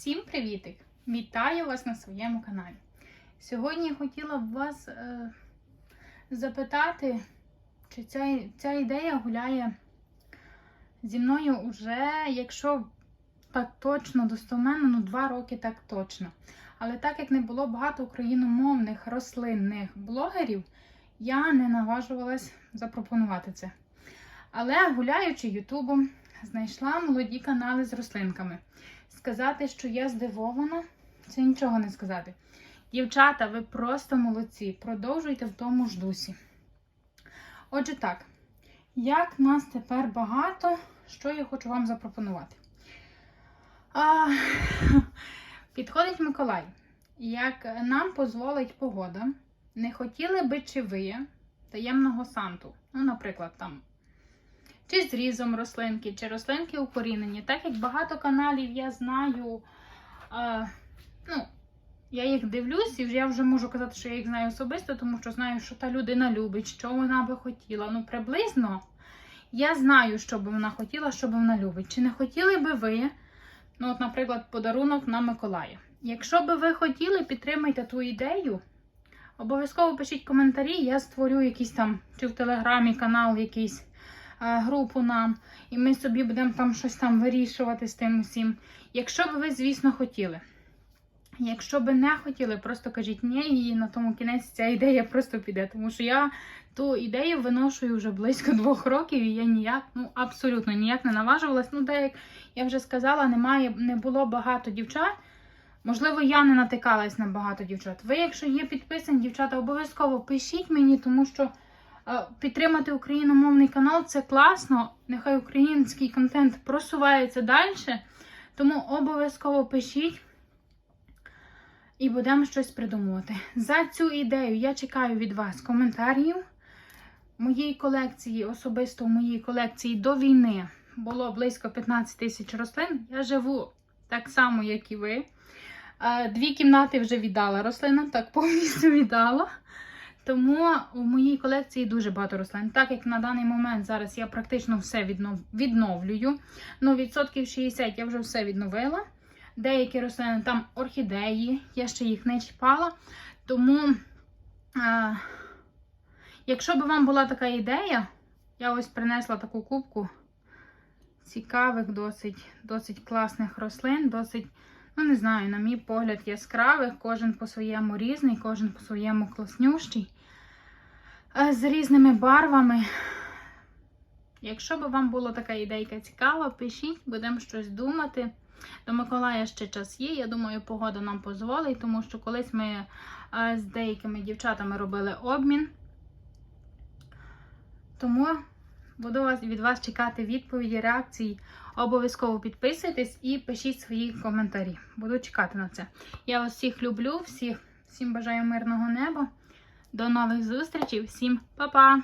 Всім привітик! Вітаю вас на своєму каналі. Сьогодні я хотіла б вас е, запитати, чи ця, ця ідея гуляє зі мною уже, якщо так точно, достоменно, ну два роки так точно. Але так як не було багато україномовних рослинних блогерів, я не наважувалась запропонувати це. Але гуляючи Ютубом, знайшла молоді канали з рослинками. Сказати, що я здивована, це нічого не сказати. Дівчата, ви просто молодці. Продовжуйте в тому ж дусі. Отже, так, як нас тепер багато, що я хочу вам запропонувати? А, підходить Миколай. Як нам дозволить погода, не хотіли би чи ви таємного санту. Ну, наприклад, там чи зрізом рослинки, чи рослинки укорінені. Так як багато каналів я знаю, а, ну, я їх дивлюсь, і я вже можу казати, що я їх знаю особисто, тому що знаю, що та людина любить, що вона би хотіла. Ну, приблизно я знаю, що би вона хотіла, що би вона любить. Чи не хотіли би ви, ну, от, наприклад, подарунок на Миколая? Якщо би ви хотіли, підтримайте ту ідею. Обов'язково пишіть коментарі, я створю якийсь там, чи в телеграмі канал якийсь групу нам, і ми собі будемо там щось там вирішувати з тим усім. Якщо б ви, звісно, хотіли. Якщо б не хотіли, просто кажіть ні, і на тому кінець ця ідея просто піде. Тому що я ту ідею виношую вже близько двох років, і я ніяк, ну абсолютно ніяк не наважувалась. Ну, де, як я вже сказала, немає, не було багато дівчат. Можливо, я не натикалась на багато дівчат. Ви, якщо є підписані, дівчата, обов'язково пишіть мені, тому що підтримати україномовний канал це класно. Нехай український контент просувається далі. Тому обов'язково пишіть і будемо щось придумувати. За цю ідею я чекаю від вас коментарів. Моїй колекції, особисто в моїй колекції до війни було близько 15 тисяч рослин. Я живу так само, як і ви. Дві кімнати вже віддала рослина, так повністю віддала. Тому у моїй колекції дуже багато рослин. Так як на даний момент зараз я практично все відновлюю. Ну, відсотків 60 я вже все відновила. Деякі рослини там орхідеї, я ще їх не чіпала. Тому, а, якщо б вам була така ідея, я ось принесла таку кубку цікавих, досить, досить класних рослин, досить. Ну, не знаю, на мій погляд, яскравих, кожен по-своєму різний, кожен по-своєму класнющий. З різними барвами. Якщо б вам була така ідейка цікава, пишіть, будемо щось думати. До Миколая ще час є. Я думаю, погода нам дозволить, тому що колись ми з деякими дівчатами робили обмін. Тому буду від вас чекати відповіді, реакції. Обов'язково підписуйтесь і пишіть свої коментарі. Буду чекати на це. Я вас всіх люблю, всіх, всім бажаю мирного неба. До нових зустрічей, всім па-па!